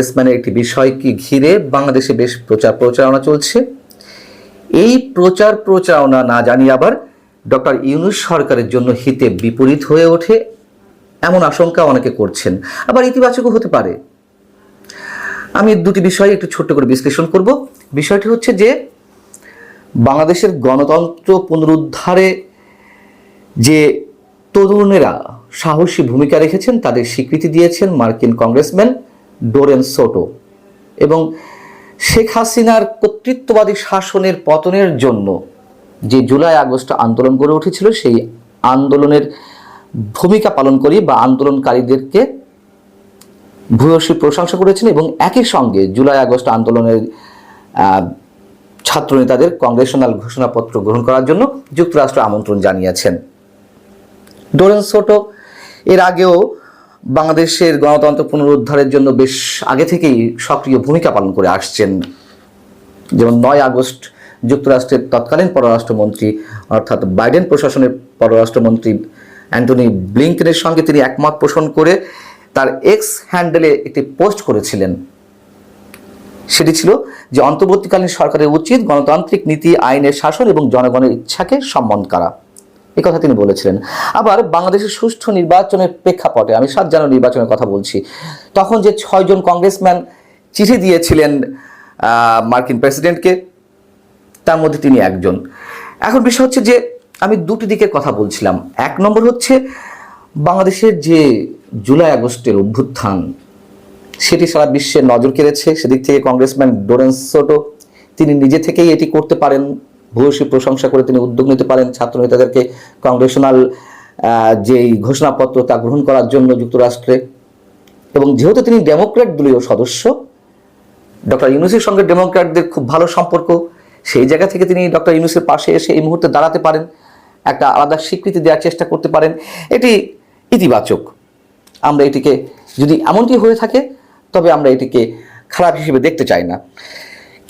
কংগ্রেসম্যানের একটি বিষয়কে ঘিরে বাংলাদেশে বেশ প্রচার প্রচারণা চলছে? এই প্রচার প্রচারণা না জানি আবার ডক্টর ইউনুস সরকারের জন্য হিতে বিপরীত হয়ে ওঠে এমন আশঙ্কা অনেকে করছেন। আবার ইতিবাচকও হতে পারে। আমি দুটি বিষয় একটু ছোট্ট করে বিশ্লেষণ করব। বিষয়টি হচ্ছে যে, বাংলাদেশের গণতন্ত্র পুনরুদ্ধারে যে তরুণেরা সাহসী ভূমিকা রেখেছেন, তাদের স্বীকৃতি দিয়েছেন মার্কিন কংগ্রেসম্যান। ডোরেন সোটো। এবং শেখ হাসিনার কর্তৃত্ববাদী শাসনের পতনের জন্য যে জুলাই আগস্ট আন্দোলন গড়ে উঠেছিল সেই আন্দোলনের ভূমিকা পালন করি বা আন্দোলনকারীদেরকে ভূয়সী প্রশংসা করেছেন এবং একই সঙ্গে জুলাই আগস্ট আন্দোলনের আহ, ছাত্রনেতাদের কংগ্রেশনাল ঘোষণাপত্র গ্রহণ করার জন্য যুক্তরাষ্ট্র আমন্ত্রণ জানিয়েছেন। ডোরেন সোটো এর আগেও বাংলাদেশের গণতন্ত্র পুনরুদ্ধারের জন্য বেশ আগে থেকেই সক্রিয় ভূমিকা পালন করে আসছেন। যেমন নয় আগস্ট যুক্তরাষ্ট্রের তৎকালীন পররাষ্ট্রমন্ত্রী অর্থাৎ বাইডেন প্রশাসনের পররাষ্ট্রমন্ত্রী অ্যান্টনি ব্লিংকেনের সঙ্গে তিনি একমত পোষণ করে তার এক্স হ্যান্ডেলে একটি পোস্ট করেছিলেন। সেটি ছিল যে অন্তর্বর্তীকালীন সরকারের উচিত গণতান্ত্রিক নীতি, আইনের শাসন এবং জনগণের ইচ্ছাকে সম্মান করা। এই কথা তিনি বলেছিলেন। আবার বাংলাদেশের সুষ্ঠু নির্বাচনের প্রেক্ষাপটে আমি সাত জানুয়ারি নির্বাচনের কথা বলছি। তখন যে ছয়জন কংগ্রেসম্যান চিঠি দিয়েছিলেন মার্কিন প্রেসিডেন্টকে, তার মধ্যে তিনি একজন। এখন বিষয় হচ্ছে যে আমি দুটি দিকের কথা বলছিলাম। এক নম্বর হচ্ছে বাংলাদেশের যে জুলাই আগস্টের অভ্যুত্থান, সেটি সারা বিশ্বের নজর কেড়েছে। সেদিক থেকে কংগ্রেসম্যান ডোরেন্স সোটো, তিনি নিজে থেকেই এটি করতে পারেন। ভূয়সী প্রশংসা করে তিনি উদ্যোগ নিতে পারেন। ছাত্র নেতাদেরকে কংগ্রেশনাল যেই ঘোষণাপত্র তা গ্রহণ করার জন্য যুক্তরাষ্ট্রে। এবং যেহেতু তিনি ডেমোক্র্যাট দলীয় সদস্য, ডক্টর ইউনুসের সঙ্গে ডেমোক্র্যাটদের খুব ভালো সম্পর্ক, সেই জায়গা থেকে তিনি ডক্টর ইউনুসের পাশে এসে এই মুহূর্তে দাঁড়াতে পারেন, একটা আলাদা স্বীকৃতি দেওয়ার চেষ্টা করতে পারেন। এটি ইতিবাচক। আমরা এটিকে যদি এমনটি হয়ে থাকে, তবে আমরা এটিকে খারাপ হিসেবে দেখতে চাই না।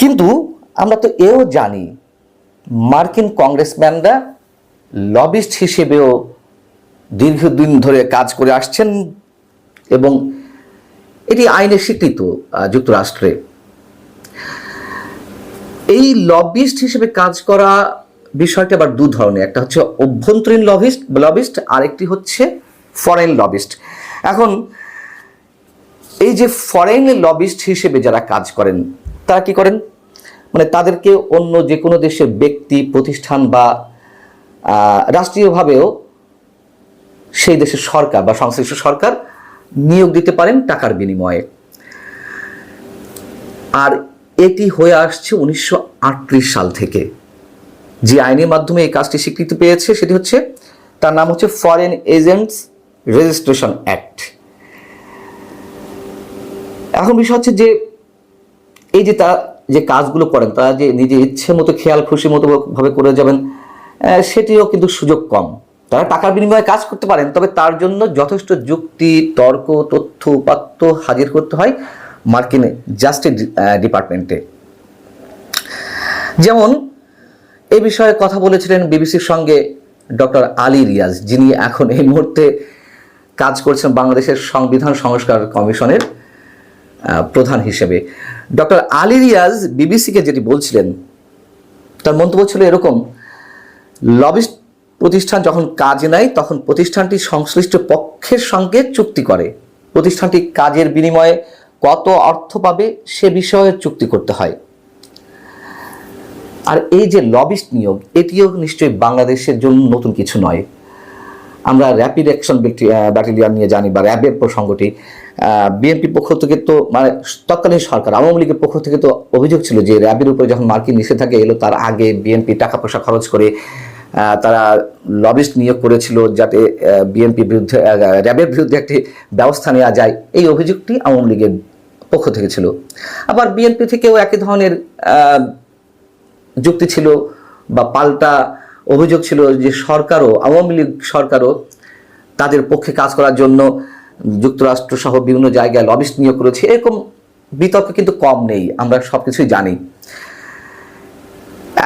কিন্তু আমরা তো এও জানি মার্কিন কংগ্রেসম্যানরা লবিস্ট হিসেবেও দীর্ঘদিন ধরে কাজ করে আসছেন এবং এটি আইনে স্বীকৃত যুক্তরাষ্ট্রে। এই লবিস্ট হিসেবে কাজ করা বিষয়টা আবার দু ধরনের, একটা হচ্ছে অভ্যন্তরীণ লবিস্ট লবিস্ট, আরেকটি হচ্ছে ফরেন লবিস্ট। এখন, এই যে ফরেন লবিস্ট হিসেবে যারা কাজ করেন, তারা কি করেন? মানে তাদেরকে অন্য যে কোনো দেশের ব্যক্তি, প্রতিষ্ঠান বা রাষ্ট্রীয়ভাবেও সেই দেশের সরকার বা সংশ্লিষ্ট সরকার নিয়োগ দিতে পারেন টাকার বিনিময়ে। আর এটি হয়ে আসছে উনিশশো আটত্রিশ সাল থেকে। যে আইনের মাধ্যমে এই কাজটি স্বীকৃতি পেয়েছে সেটি হচ্ছে, তার নাম হচ্ছে ফরেন এজেন্টস রেজিস্ট্রেশন অ্যাক্ট এখন বিষয় হচ্ছে যে, এই যে তারা যে কাজগুলো করেন, তারা যে নিজে ইচ্ছে মতো খেয়াল খুশি মতো ভাবে করে যাবেন সেটিও কিন্তু সুযোগ কম। তারা টাকার বিনিময়ে কাজ করতে পারেন, তবে তার জন্য যথেষ্ট যুক্তি, তর্ক, তথ্য, উপাত্ত হাজির করতে হয় মার্কিন জাস্টিস ডিপার্টমেন্টে। যেমন, এ বিষয়ে কথা বলেছিলেন বিবিসির সঙ্গে ডক্টর আলী রিয়াজ, যিনি এখন এই মুহূর্তে কাজ করছেন বাংলাদেশের সংবিধান সংস্কার কমিশনের প্রধান হিসেবে। ডক্টর আলী রিয়াজ বিবিসিকে যেটি বলছিলেন, তার মন্তব্য ছিল এরকম, লবিস্ট প্রতিষ্ঠান যখন কাজে নেয়, তখন প্রতিষ্ঠানটি সংশ্লিষ্ট পক্ষের সঙ্গে চুক্তি করে। প্রতিষ্ঠানটি কাজের বিনিময়ে কত অর্থ পাবে সে বিষয়ে চুক্তি করতে হয়। আর এই যে লবিস্ট নিয়োগ, এটিও নিশ্চয়ই বাংলাদেশের জন্য নতুন কিছু নয়। আমরা র্যাপিড অ্যাকশন ব্যাটালিয়ান নিয়ে জানি বা র্যাবের প্রসঙ্গটি। বিএনপি পক্ষ থেকে তো মানে তৎকালীন সরকার, আওয়ামী লীগের পক্ষ থেকে তো অভিযোগ ছিল যে র্যাবের উপরে যখন মার্কিন নিষেধাজ্ঞা এলো, তার আগে বিএনপি টাকা পয়সা খরচ করে তারা লবিস্ট নিয়োগ করেছিল যাতে বিএনপি বিরুদ্ধে র্যাবের বিরুদ্ধে একটি ব্যবস্থা নেওয়া যায়। এই অভিযোগটি আওয়ামী লীগের পক্ষ থেকে ছিল। আবার বিএনপি থেকেও একই ধরনের যুক্তি ছিল বা পাল্টা অভিযোগ ছিল যে সরকারও, আওয়ামী লীগ সরকারও তাদের পক্ষে কাজ করার জন্য যুক্তরাষ্ট্র সহ বিভিন্ন জায়গায় লবিস্ট নিয়োগ করেছে। এরকম বিতর্ক কিন্তু কম নেই, আমরা সব কিছুই জানি।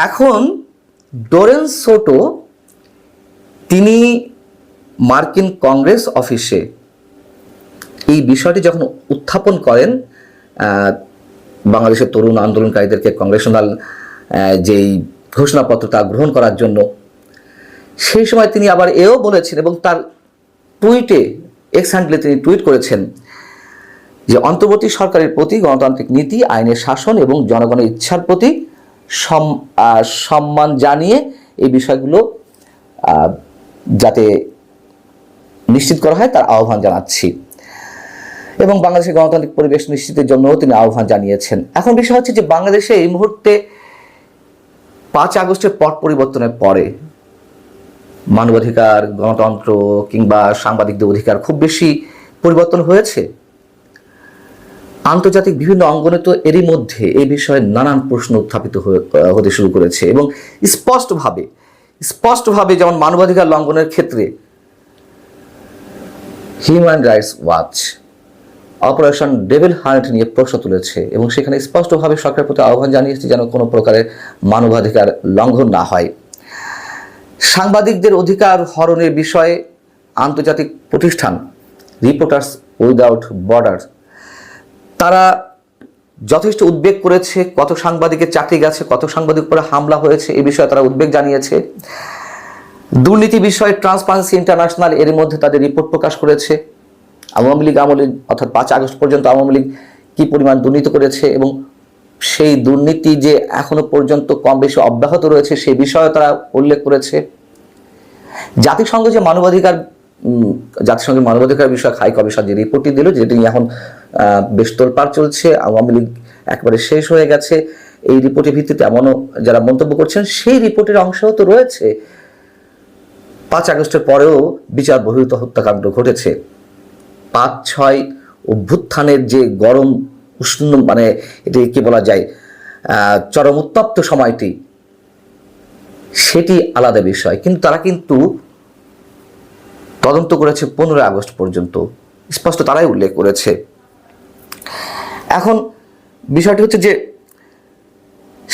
এখন ডোরেন সোটো, তিনি মার্কিন কংগ্রেস অফিসে এই বিষয়টি যখন উত্থাপন করেন বাংলাদেশের তরুণ আন্দোলনকারীদেরকে কংগ্রেশনাল যেই ঘোষণাপত্র তা গ্রহণ করার জন্য, সেই সময় তিনি আবার এও বলেছেন এবং তার টুইটে এক্স হ্যান্ডলে তিনি টুইট করেছেন যে, অন্তর্বর্তী সরকারের প্রতি গণতান্ত্রিক নীতি, আইনের শাসন এবং জনগণের ইচ্ছার প্রতি সম্মান জানিয়ে এই বিষয়গুলো যাতে নিশ্চিত করা হয় তার আহ্বান জানাচ্ছি। এবং বাংলাদেশের গণতান্ত্রিক পরিবেশ নিশ্চিতের জন্য তিনি আহ্বান জানিয়েছেন। এখন বিষয় হচ্ছে যে, বাংলাদেশে এই মুহূর্তে পাঁচ আগস্টের পট পরিবর্তনের পরে মানবাধিকার, গণতন্ত্র কিংবা সাংবাদিকদের অধিকার খুব বেশি পরিবর্তন হয়েছে। আন্তর্জাতিক বিভিন্ন অঙ্গনে তো এরই মধ্যে এই বিষয়ে নানান প্রশ্ন উত্থাপিত হতে শুরু করেছে এবং স্পষ্টভাবে স্পষ্টভাবে যেমন মানবাধিকার লঙ্ঘনের ক্ষেত্রে Human Rights Watch Operation Devil Hunt নিয়ে প্রশ্ন তুলেছে এবং সেখানে স্পষ্টভাবে সরকারের প্রতি আহ্বান জানিয়েছে যেন কোনো প্রকারের মানবাধিকার লঙ্ঘন না হয়। সাংবাদিকদের অধিকার হরণের বিষয়ে আন্তর্জাতিক প্রতিষ্ঠান রিপোর্টার্স উইদাউট বর্ডার তারা যথেষ্ট উদ্বেগ করেছে, কত সাংবাদিকের চাকরি গেছে, কত সাংবাদিক উপরে হামলা হয়েছে এই বিষয়ে তারা উদ্বেগ জানিয়েছে। দুর্নীতি বিষয়ে ট্রান্সপারেন্সি ইন্টারন্যাশনাল এর মধ্যে তাদের রিপোর্ট প্রকাশ করেছে। আওয়ামী লীগ আমলে, অর্থাৎ পাঁচ আগস্ট পর্যন্ত আওয়ামী লীগ কি পরিমাণ দুর্নীতি করেছে এবং সেই দুর্নীতি যে এখনও পর্যন্ত কম বেশি অব্যাহত রয়েছে, সে বিষয়ে তারা উল্লেখ করেছে। জাতিসংঘ যে মানবাধিকার জাতিসংঘের মানবাধিকার বিষয়ক হাই কমিশন যে রিপোর্টটি দিল, যেটি এখন বেশ তোলপাড় চলছে, আওয়ামী লীগ একবারে শেষ হয়ে গেছে, এই রিপোর্টের ভিত্তিতে এমনও যারা মন্তব্য করছেন, সেই রিপোর্টের অংশও তো রয়েছে। পাঁচ আগস্টের পরেও বিচার বহির্ভূত হত্যাকাণ্ড ঘটেছে। পাঁচ ছয় অভ্যুত্থানের যে গরম উষ্ণ মানে এটি কি বলা যায় চরম উত্তপ্ত সময়টি, সেটি আলাদা বিষয়। কিন্তু তারা কিন্তু তদন্ত করেছে পনেরোই আগস্ট পর্যন্ত। স্পষ্ট তারাই উল্লেখ করেছে। এখন বিষয়টি হচ্ছে যে,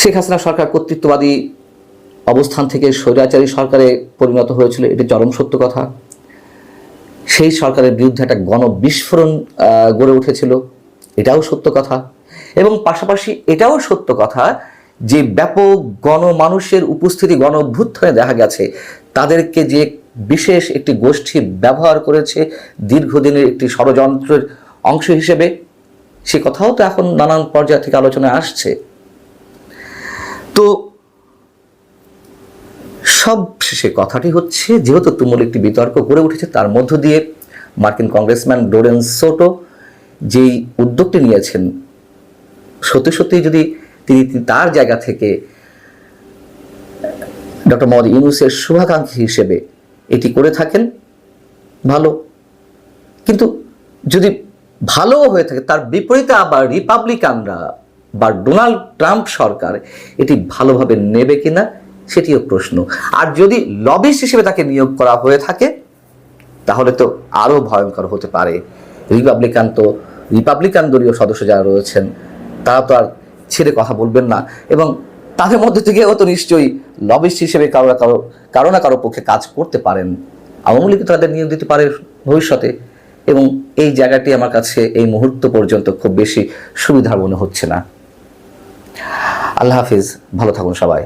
শেখ হাসিনা সরকার কর্তৃত্ববাদী অবস্থান থেকে স্বৈরাচারী সরকারে পরিণত হয়েছিল, এটি চরম সত্য কথা। সেই সরকারের বিরুদ্ধে একটা গণবিস্ফোরণ গড়ে উঠেছিল। এটাও সত্য কথা। এবং পাশাপাশি এটাও সত্য কথা যে ব্যাপক গণমানুষের উপস্থিতি গণ অভ্যুত্থানে দেখা গেছে, তাদেরকে যে বিশেষ একটি গোষ্ঠী ব্যবহার করেছে দীর্ঘদিনের একটি ষড়যন্ত্রের অংশ হিসেবে, সে কথাও তো এখন নানান পর্যায় থেকে আলোচনায় আসছে। তো সব শেষে কথাটি হচ্ছে, যেহেতু তুমুল একটি বিতর্ক গড়ে উঠেছে, তার মধ্য দিয়ে মার্কিন কংগ্রেসম্যান ডোরেন সোটো যেই উদ্যোগটি নিয়েছেন, সত্যি সত্যি যদি তিনি তার জায়গা থেকে, ডক্টর মোহাম্মদ ইউনুসের শুভাকাঙ্ক্ষী হিসেবে এটি করে থাকেন, ভালো। কিন্তু যদি ভালোও হয়ে থাকে, তার বিপরীতে আবার রিপাবলিকানরা বা ডোনাল্ড ট্রাম্প সরকার এটি ভালোভাবে নেবে কিনা, সেটিও প্রশ্ন। আর যদি লবিস্ট হিসেবে তাকে নিয়োগ করা হয়ে থাকে, তাহলে তো আরও ভয়ঙ্কর হতে পারে। রিপাবলিকান তো রিপাবলিকান দলীয় সদস্য যারা রয়েছেন, তারা তো আর ছেড়ে কথা বলবেন না। এবং তাদের মধ্যে থেকেও তো নিশ্চয়ই লবিস্ট হিসেবে কারও না কারও কারও না কারও পক্ষে কাজ করতে পারেন। আওয়ামী লীগ তাদের নিয়োগ দিতে পারে ভবিষ্যতে। এবং এই জায়গাটি আমার কাছে এই মুহূর্ত পর্যন্ত খুব বেশি সুবিধার মনে হচ্ছে না। আল্লাহ হাফিজ, ভালো থাকুন সবাই।